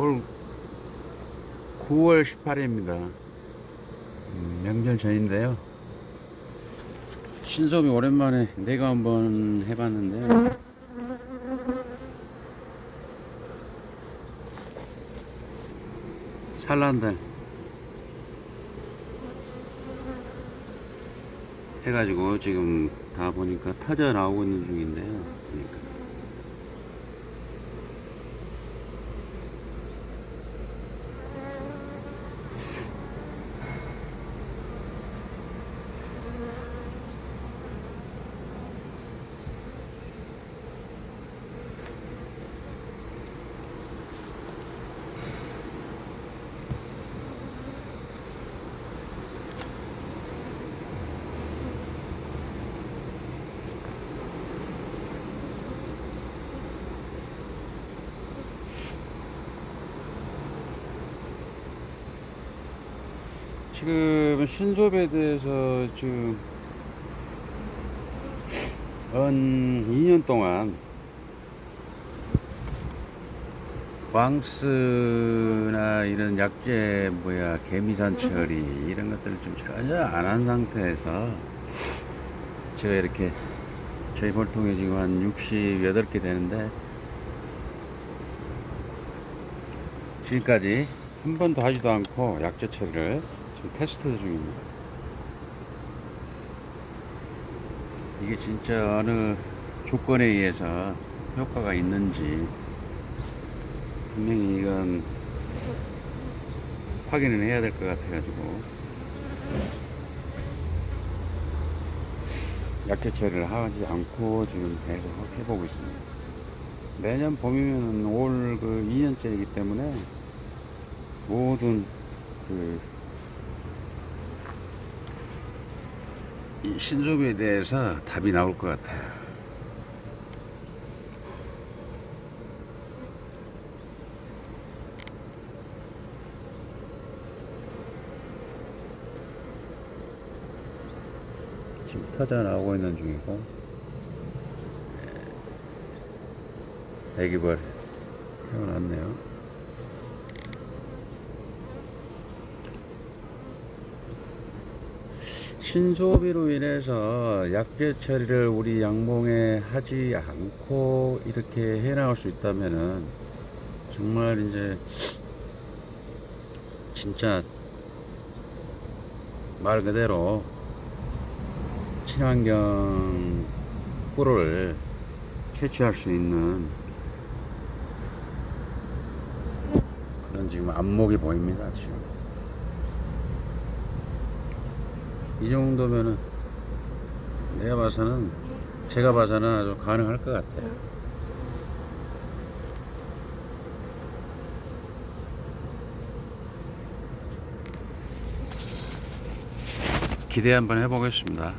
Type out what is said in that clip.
오늘 9월 18일입니다. 명절 전인데요. 신섭이 오랜만에 내가 한번 해봤는데 산란들 해가지고 지금 다 보니까 터져 나오고 있는 중인데요. 그러니까. 지금 신섭에 대해서 지금 한 2년 동안 왕스나 이런 약재 뭐야 개미산 처리 이런 것들을 좀 전혀 안 한 상태에서 제가 이렇게 저희 볼통에 지금 한 68개 되는데 지금까지 한 번도 하지도 않고 약재 처리를 지금 테스트 중입니다. 이게 진짜 어느 조건에 의해서 효과가 있는지 분명히 이건 확인을 해야 될 것 같아가지고 약재 처리를 하지 않고 지금 계속 해보고 있습니다. 내년 봄이면 올 그 2년째이기 때문에 모든 그 신조비에 대해서 답이 나올 것 같아요. 지금 터져 나오고 있는 중이고 애기벌 태어났네요. 신소비로 인해서 약재 처리를 우리 양봉에 하지 않고 이렇게 해 나갈 수 있다면은 정말 이제 진짜 말 그대로 친환경 꿀을 채취할 수 있는 그런 지금 안목이 보입니다 지금. 이 정도면은 내가 봐서는 제가 봐서는 아주 가능할 것 같아요. 기대 한번 해보겠습니다.